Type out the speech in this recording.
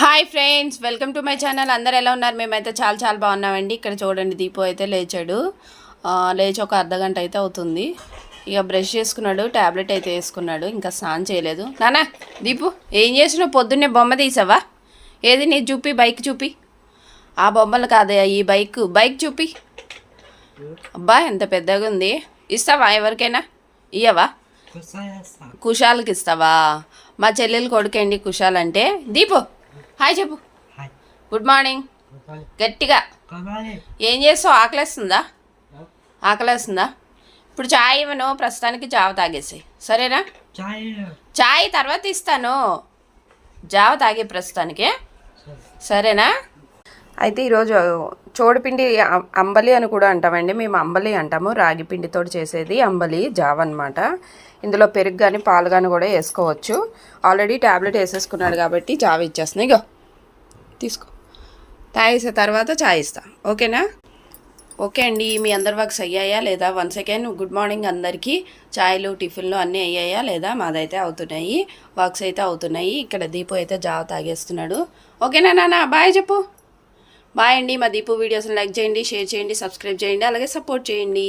Hi friends welcome to my channel. అందరు ఎలా ఉన్నారు? మేమైతే చాలా చాలా బాగున్నామండి. ఇక్కడ చూడండి దీపు అయితే లేచాడు. లేచి ఒక అర్ధ గంట అయితే అవుతుంది. ఇక బ్రష్ చేసుకున్నాడు ట్యాబ్లెట్ అయితే వేసుకున్నాడు. ఇంకా స్నానం చేయలేదు. నానా దీపు ఏం చేసినావు పొద్దున్నే బొమ్మ తీసావా? ఏది నీ చూపి బైక్ చూపి? ఆ బొమ్మలు కాదయ్యా ఈ బైక్. బైక్ చూపి. అబ్బా ఎంత పెద్దగా ఉంది. ఇస్తావా ఎవరికైనా? ఇయ్యవా? కుషాల్కి ఇస్తావా? మా చెల్లెలు కొడుకండి కుషాల్ అంటే? దీపు హాయ్ చెప్పు. హాయ్. గుడ్ మార్నింగ్ గట్టిగా. ఏం చేస్తావు? ఆకలేస్తుందా? ఆకలేస్తుందా? ఇప్పుడు చాయ్ ఇవ్వను ప్రస్తుతానికి జావ తాగేసాయి. సరేనా? చాయ్ చాయ్ తర్వాత ఇస్తాను. జావ తాగే ప్రస్తుతానికి. సరేనా? అయితే ఈరోజు చోడపిండి అంబలి అని కూడా అంటామండి. మేము అంబలి అంటాము. రాగి పిండితో చేసేది అంబలి జావ అనమాట ఇందులో పెరుగు కానీ పాలు కానీ కూడా వేసుకోవచ్చు. ఆల్రెడీ ట్యాబ్లెట్ వేసేసుకున్నాడు కాబట్టి జావ ఇచ్చేస్తున్నాయి ఇగో తీసుకో. తాగేసిన తర్వాత చాయ్ ఇస్తా. ఓకేనా? ఓకే అండి. మీ అందరి వర్క్స్ అయ్యాయా లేదా? వన్ సెకండ్ గుడ్ మార్నింగ్ అందరికీ. చాయ్లు టిఫిన్లు అన్నీ అయ్యాయా లేదా? మాదైతే అవుతున్నాయి. వర్క్స్ అయితే అవుతున్నాయి. ఇక్కడ దీపు అయితే జావ తాగేస్తున్నాడు. ఓకేనా నాన్న బాయ్ చెప్పు. బాయ్ అండి. మా దీపు వీడియోస్ని లైక్ చేయండి షేర్ చేయండి సబ్స్క్రైబ్ చేయండి అలాగే సపోర్ట్ చేయండి.